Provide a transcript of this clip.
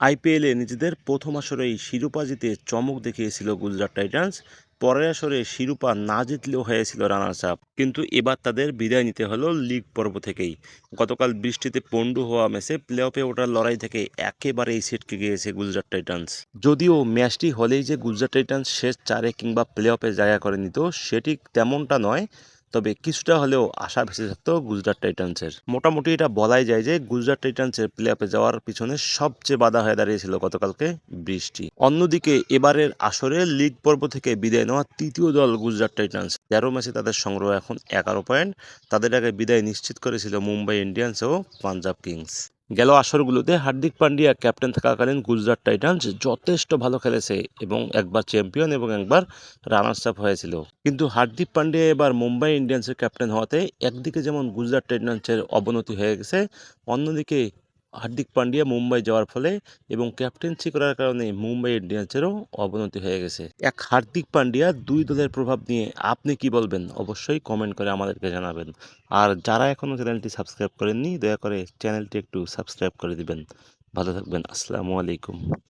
আইপিএলে নিজেদের প্রথম আসরেই শিরোপা জিতে চমক দেখিয়েছিল গুজরাট টাইটান্স, পরের আসরে শিরোপা না জিতলেও হয়েছিল রানার্স আপ কিন্তু এবার তাদের বিদায় নিতে হলো লিগ পর্ব থেকেই। গতকাল বৃষ্টিতে পণ্ডু হওয়া ম্যাচে প্লে অফে ওঠার লড়াই থেকে একেবারেই ছিটকে গিয়েছে গুজরাট টাইটান্স। যদিও ম্যাচটি হলেই যে গুজরাট টাইটান্স শেষ চারে কিংবা প্লে অফে জায়গা করে নিত সেটি তেমনটা নয় তবে কিছুটা হলেও আশা ভেসে থাকতো গুজরাট টাইটান্সের। মোটামুটি এটা বলাই যায় যে গুজরাট টাইটান্সের প্লে অফে যাওয়ার পিছনে সবচেয়ে বাধা হয়ে দাঁড়িয়েছিল গতকালকে বৃষ্টি। অন্যদিকে এবারের আসরে লিগ পর্ব থেকে বিদায় নেওয়া তৃতীয় দল গুজরাট টাইটান্স। তেরো ম্যাচে তাদের সংগ্রহ এখন এগারো পয়েন্ট। তাদের আগে বিদায় নিশ্চিত করেছিল মুম্বাই ইন্ডিয়ান্স ও পাঞ্জাব কিংস। গেল আসরগুলোতে হার্দিক পান্ডিয়া ক্যাপ্টেন থাকাকালীন গুজরাট টাইটান্স যথেষ্ট ভালো খেলেছে এবং একবার চ্যাম্পিয়ন এবং একবার রানার্স আপ হয়েছিল। কিন্তু হার্দিক পান্ডিয়া এবার মুম্বাই ইন্ডিয়ান্সের ক্যাপ্টেন হওয়াতে একদিকে যেমন গুজরাট টাইটান্সের অবনতি হয়ে গেছে, অন্যদিকে হার্দিক পান্ডিয়া মুম্বাই যাওয়ার ফলে এবং ক্যাপ্টেন্সি করার কারণে মুম্বাই ইন্ডিয়ান্সেরও অবনতি হয়ে গেছে। এক হার্দিক পান্ডিয়া দুই দলের প্রভাব নিয়ে আপনি কি বলবেন? অবশ্যই কমেন্ট করে আমাদেরকে জানাবেন। আর যারা এখনও চ্যানেলটি সাবস্ক্রাইব করেননি, দয়া করে চ্যানেলটি একটু সাবস্ক্রাইব করে দিবেন। ভালো থাকবেন, আসসালামু আলাইকুম।